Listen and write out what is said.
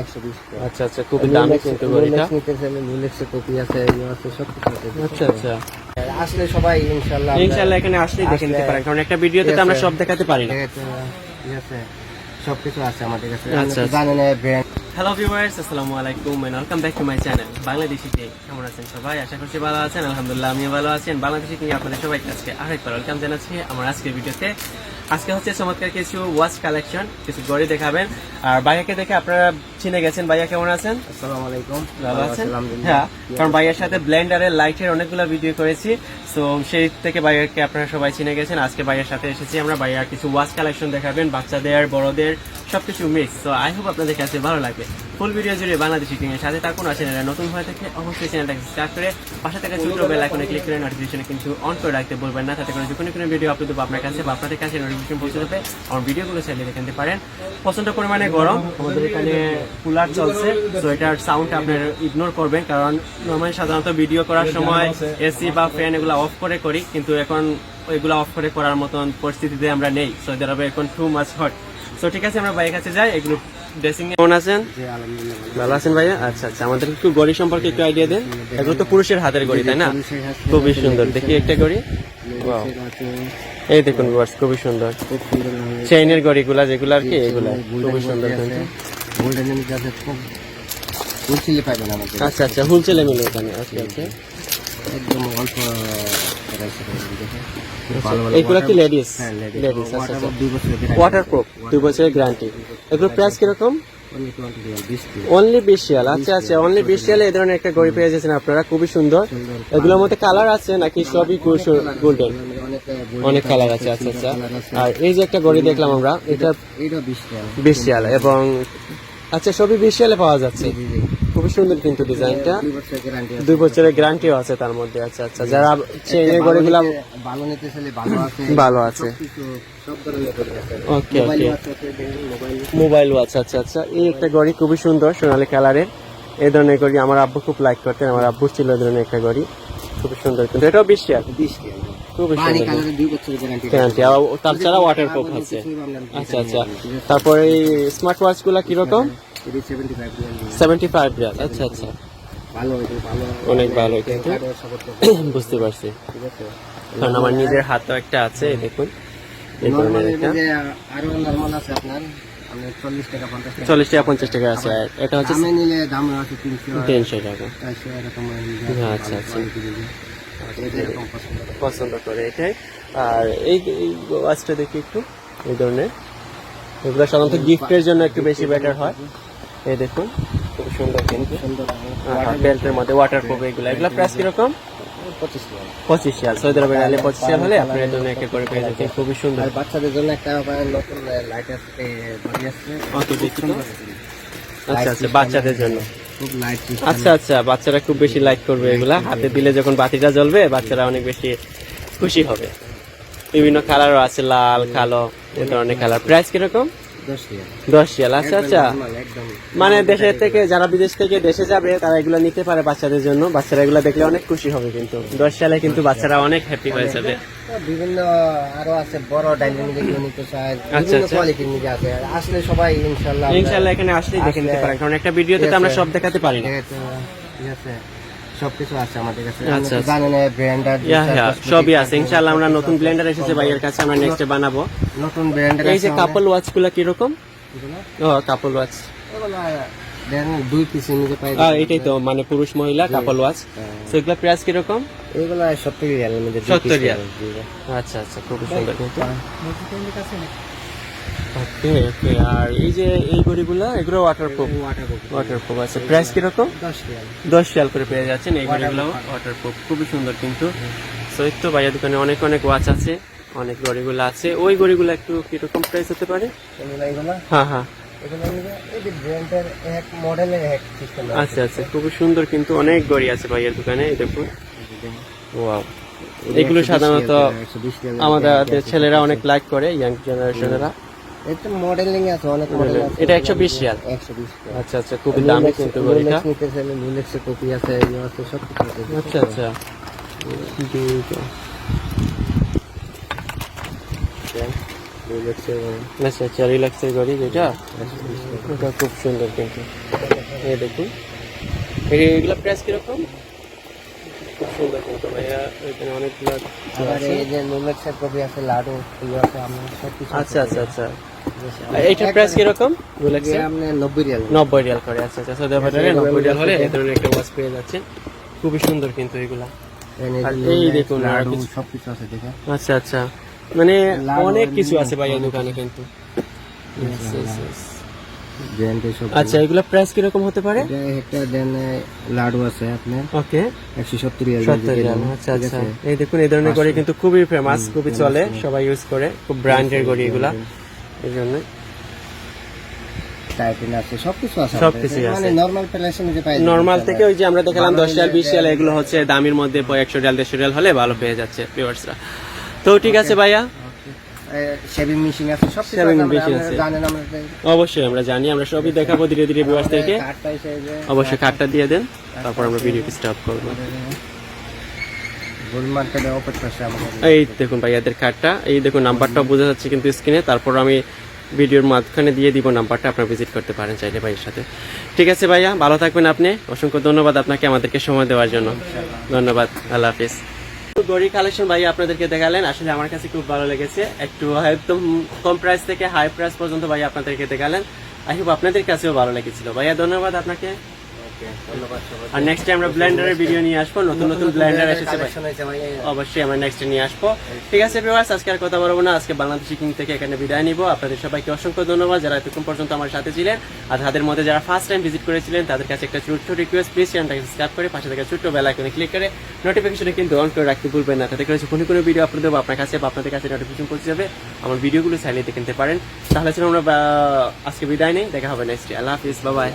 একশো বিশ আচ্ছা আচ্ছা খুবই দামি কিন্তু গড়িটা। নিতে চাইলে নুলেক্সের কপি আছে আছে সব কিছু আচ্ছা আচ্ছা। আসলে সবাই ইনশাআল্লাহ এখানে আসলেই দেখে নিতে পারেন কারণ একটা ভিডিওতে তো আমরা সব দেখাতে পারি না। দেখাতে, আছে। সবকিছু আছে আমাদের কাছে। আচ্ছা। জানেন ব্র্যান্ড হ্যালো ভিউয়ার্স আসসালামু আলাইকুম and welcome back to my channel Bangladeshi কে কেমন আছেন সবাই? আশা করছি ভালো আছেন আলহামদুলিল্লাহ আমিও ভালো আছেন বাংলাদেশি আপনাদের আজকে আরেকবার ওয়েলকাম জানাচ্ছি আমার আজকের ভিডিওতে। আজকে হচ্ছে চমৎকার কিছু ওয়াচ কালেকশন কিছু গড়ি দেখাবেন। আর ভাইয়াকে দেখে আপনারা চিনে গেছেন। ভাইয়া কেমন আছেন? আসসালামু আলাইকুম। ভালো আছেন? হ্যাঁ কারণ ভাইয়ের সাথে ব্লেন্ডারের লাইটের অনেকগুলো ভিডিও করেছি। তো সেই থেকে ভাইয়াকে আপনারা সবাই চিনে গেছেন। আজকে ভাইয়ের সাথে এসেছি আমরা। ভাইয়ার কিছু ওয়াচ কালেকশন দেখাবেন বাচ্চাদের বড়দের সবকিছু মিক্স তো আই হোপ আপনাদের কাছে ভালো লাগবে ফুল ভিডিও জুড়ে বাংলাদেশি কিং এর সাথে থাকুন। আর চ্যানেলে নতুন হয়ে থাকে অবশ্যই চ্যানেলটাকে সাবস্ক্রাইব করে পাশে থেকে ছোট বেল আইকনে ক্লিক করে নোটিফিকেশন কিন্তু অন করে রাখতে বলবেন না। তাতে করে যখন কোনো ভিডিও আপলোড দেবো আপনার কাছে বা আপনাদের কাছে নোটিফিকেশন পৌঁছে যাবে। আমার ভিডিওগুলো চাইলে দেখে নিতে পারেন। প্রচণ্ড পরিমাণে গরম। আমাদের এখানে কুলার চলছে। তো এটার সাউন্ড আপনার ইগনোর করবেন, কারণ নর্মালি সাধারণত ভিডিও করার সময় এসি বা ফ্যান এগুলো অফ করে করি, কিন্তু এখন ওইগুলো অফ করে করার মতন পরিস্থিতিতে আমরা নেই। সৌদি আরবে এখন টু মাছ হট সো ঠিক আছে, আমরা বাইক আছে যাই, এগুলো ড্রেসিং কেমন আছেন? ভালো। আছেন ভাইয়া? আচ্ছা আচ্ছা আমাদের একটু গড়ি সম্পর্কে একটু আইডিয়া দেন। এগুলো তো পুরুষের হাতের গড়ি তাই না? খুবই সুন্দর। দেখি একটা গড়ি। এই দেখুন খুবই সুন্দর। চেইনের গড়িগুলা যেগুলো আর কি এগুলা। খুবই সুন্দর আচ্ছা আচ্ছা হুলচেলে মিলে একদম অল্প কি লেডিস? হ্যাঁ, লেডিস আচ্ছা আচ্ছা। দুই বছরের ওয়াটার প্রুফ দুই বছরের গ্যারান্টি এগুলো প্রাইস কীরকম? Only 20 Real, 20 Real. অনলি বিশ শিয়াল আচ্ছা আচ্ছা অনলি বিশ শিয়ালে এই ধরনের একটা পেয়ে যাচ্ছেন আপনারা খুবই সুন্দর। এগুলোর মধ্যে কালার আছে নাকি সবই গোল্ডেন? অনেক, কালার আছে আচ্ছা আচ্ছা। আর এই যে একটা গড়ি দেখলাম আমরা এটা এইটাও 20 রিয়াল। এবং আচ্ছা সবই বিশ পাওয়া যাচ্ছে। খুবই সুন্দর কিন্তু ডিজাইনটা। দুই বছরের গ্যারান্টিও আছে। তার মধ্যে আচ্ছা আচ্ছা। যারা চেইনের গড়িগুলা ভালো ভালো নিতে চাইলে ভালো আছে ভালো আছে। গড়ি ওকে ওকে। মোবাইল। ওয়াচ আচ্ছা আচ্ছা। এই একটা ঘড়ি খুবই সুন্দর সোনালী কালারের। এই ধরনের ঘড়ি আমার আব্বু খুব লাইক করতেন আমার আব্বু ছিল এই ধরনের একটা ঘড়ি খুবই সুন্দর কিন্তু। এটাও বিশ শেয়ার 20 রিয়াল। খুবই সুন্দর। তাছাড়া ওয়াটার প্রুফ আছে। আচ্ছা আচ্ছা। তারপরে স্মার্ট ওয়াচগুলা কীরকম? এটি 75 রিয়াল দিয়ে। সেভেন্টি ফাইভ রিয়াল আচ্ছা আচ্ছা। ভালো এটা ভালো। অনেক ভালো কিন্তু বুঝতে পারছি। ঠিক আছে। কারণ আমার নিজের হাতও একটা আছে দেখুন। এই ধরনের নরমাল আরও নরমাল আছে আপনার আপনার 40 টাকা 50 টাকা। চল্লিশ টাকা পঞ্চাশ টাকা আছে। আর এটা হচ্ছে নিলে দাম আছে তিনশো টাকা। 400 এরকম হ্যাঁ, আচ্ছা, আচ্ছা। পছন্দ করে। এটাই। আর এই এই ওয়াচটা দেখি একটু এই ধরনের। এগুলো সাধারণত গিফটের জন্য একটু বেশি বেটার হয়। এই দেখুন খুব সুন্দর কিন্তু। সুন্দর বেল্টের মধ্যে ওয়াটার প্রুফ এগুলো। এগুলো প্রাইস কীরকম? পঁচিশ শিয়াল সৌদি আরবের আলে পঁচিশ শিয়াল হলে আপনার ধরনের একটা করে পেয়ে যাচ্ছেন। খুবই সুন্দর। আর বাচ্চাদের জন্য একটা নতুন লাইট অত দেখি তো। আচ্ছা আচ্ছা। বাচ্চাদের জন্য। আচ্ছা আচ্ছা বাচ্চারা খুব বেশি লাইক করবে এগুলা। হাতে দিলে যখন বাতিটা জ্বলবে বাচ্চারা অনেক বেশি খুশি হবে। বিভিন্ন কালারও আছে লাল কালো এ ধরনের কালার প্রাইস কীরকম? 10 রিয়াল। আচ্ছা আচ্ছা। মানে দেশের থেকে যারা বিদেশ থেকে দেশে যাবে তারা এগুলো নিতে পারে বাচ্চাদের জন্য। বাচ্চারা এগুলো দেখলে অনেক খুশি হবে কিন্তু। দশ সালে কিন্তু বাচ্চারা অনেক হ্যাপি হয়ে যাবে। বিভিন্ন আরও আছে বড় ডাইনিং যেগুলো নিতে চায় আচ্ছা, বিভিন্ন আচ্ছা। কোয়ালিটির নিজে আছে আসলে সবাই ইনশাল্লাহ আমরা ইনশাল্লাহ এখানে আসলেই দেখে নিতে আসলে- পারেন। কারণ একটা ভিডিওতে তো আমরা সব দেখাতে পারি না। ঠিক আছে। সবকিছু আছে আমাদের কাছে। আচ্ছা, আচ্ছা। জানেন ব্র্যান্ডার হ্যাঁ সবই আছে। ইনশাল্লাহ আমরা নতুন ব্লেন্ডার এসেছে ভাইয়ের কাছে আমরা নেক্সটে বানাবো। নতুন ব্র্যান্ডের এই যে কাপল ওয়াচগুলা কীরকম? ও কাপল ওয়াচ দুই পাই এটাই তো মানে পুরুষ মহিলা কাপল ওয়াচ সেগুলো প্রাইস কীরকম? এগুলো সত্তর রিয়ালের 70 রিয়াল। আচ্ছা আচ্ছা খুবই সুন্দর। ওকে ওকে আর এই যে এই ঘড়িগুলো এগুলো ওয়াটার প্রুফ ওয়াটার প্রুফ আছে প্রাইস কীরকম? দশ রিয়াল। করে পেয়ে যাচ্ছেন এই ঘড়িগুলো ওয়াটার প্রুফ খুবই সুন্দর কিন্তু। তো এই তো ভাইয়া দোকানে অনেক অনেক ওয়াচ আছে অনেক ঘড়িগুলো আছে। ওই ঘড়িগুলো একটু কীরকম প্রাইস হতে পারে? হ্যাঁ হ্যাঁ। আচ্ছা আচ্ছা খুবই সুন্দর কিন্তু অনেক ঘড়ি আছে ভাইয়ের দোকানে দেখুন। ওয়াও এগুলো সাধারণত আমাদের ছেলেরা অনেক লাইক করে ইয়াং জেনারেশনেরা এটা মডেলিং আছে অনেক মডেল আছে এটা একশো বিশ শিয়াল একশো বিশ আচ্ছা আচ্ছা খুবই দামি কিন্তু ঘড়িটা নিতে চাইলে নুলেক্সের কপি আছে ইয়ে আছে সব কিছু আছে আচ্ছা আচ্ছা দুইটা। রিল্যাক্সের আচ্ছা আচ্ছা রিল্যাক্সের গাড়ি যেটা এটা খুব সুন্দর কিন্তু এই দেখুন এই- এগুলা প্রাইস কীরকম খুব সুন্দর কিন্তু ভাইয়া এখানে অনেকগুলো আবার এই যে রিল্যাক্সের কপি আছে লাডু এগুলো আছে আমরা সব কিছু আচ্ছা আচ্ছা আচ্ছা। এইটার প্রাইস কীরকম? রিল্যাক্সের আপনি নব্বই রিয়াল নব্বই রিয়াল করে আচ্ছা আচ্ছা। সৌদি নব্বই রিয়াল হলে এই ধরনের একটা ওয়াচ পেয়ে যাচ্ছেন। খুবই সুন্দর কিন্তু এগুলা। এই দেখুন আর লাডু কিছু- সব কিছু আছে আচ্ছা আচ্ছা। মানে অনেক কিছু আছে ভাইয়া দোকানে কিন্তু। সব আচ্ছা এগুলা প্রাইস কীরকম হতে পারে? এটা একটা দেন লাডু আছে আপনার। ওকে। একশো সত্তর রিয়াল সত্তর রিয়াল আচ্ছা আচ্ছা। এই দেখুন এই ধরনের ঘড়ি কিন্তু খুবই ফেমাস খুবই চলে সবাই ইউজ করে খুব ব্র্যান্ডের ঘড়ি এগুলা এই জন্য টাইটেন আছে আছে। মানে। নর্মাল প্রাইসের পাই নর্মাল থেকে ওই যে আমরা দেখালাম দশ রিয়াল বিশ রিয়াল এগুলো হচ্ছে দামের মধ্যে একশো রিয়াল দেড়শো রিয়াল হলে ভালো পেয়ে যাচ্ছে ভিউয়ার্সরা তো ঠিক আছে ভাইয়া শেভিং মেশিন আছে সব আছে আমরা- আপনারা আছে। জানেন আমাদের অবশ্যই আমরা জানি আমরা সবই দেখাবো ধীরে ধীরে ভিউয়ার্স থেকে। অবশ্যই কার্ডটা দিয়ে দেন তারপর আমরা ভিডিওটি স্টপ করব। এই দেখুন ভাইয়াদের কার্ডটা এই দেখুন নাম্বারটা বোঝা যাচ্ছে কিন্তু স্ক্রিনে তারপর আমি ভিডিওর মাঝখানে দিয়ে দিব নাম্বারটা আপনারা ভিজিট করতে পারেন চাইলে ভাইয়ের সাথে। ঠিক আছে ভাইয়া ভালো থাকবেন আপনি। অসংখ্য ধন্যবাদ আপনাকে আমাদেরকে সময় দেওয়ার জন্য। ধন্যবাদ আল্লাহ হাফিজ। গড়ি কালেকশন ভাই আপনাদেরকে দেখালেন। আসলে আমার কাছে খুব ভালো লেগেছে। একটু একদম কম প্রাইস থেকে হাই প্রাইস পর্যন্ত ভাই আপনাদেরকে দেখালেন। আই হোপ আপনাদের কাছেও ভালো লেগেছিল। ভাইয়া, ধন্যবাদ আপনাকে। আর নেক্সট আমরা ব্লেন্ডারের ভিডিও নিয়ে আসব নতুন নতুন ব্লেন্ডার এসেছে অবশ্যই আমরা নেক্সট নিয়ে আসব। ঠিক আছে ভিউয়ার্স আজকে আর কথা বলব না। আজকে বাংলাদেশি কিং থেকে এখানে বিদায় নিব। আপনাদের সবাইকে অসংখ্য ধন্যবাদ। যারা এতক্ষণ পর্যন্ত আমার সাথে ছিলেন আর তাদের মধ্যে যারা ফার্স্ট টাইম ভিজিট করেছিলেন তাদের কাছে একটা ছোট্ট রিকোয়েস্ট প্লিজ চ্যানেলটাকে সাবস্ক্রাইব করে পাশে থেকে ছোট্ট বেল আইকনে ক্লিক করে নোটিফিকেশনে কিন্তু অন করে রাখতে ভুলবেন না। তাতে করে যখনই কোনো ভিডিও আপলোড দেবো আপনার কাছে বা আপনাদের কাছে নোটিফিকেশন পৌঁছে যাবে। আমার ভিডিওগুলো চাইলে কিনতে পারেন। তাহলে ছিল আমরা আজকে বিদায় নেই। দেখা হবে নেক্সট আল্লাহ হাফিজ। বাবাই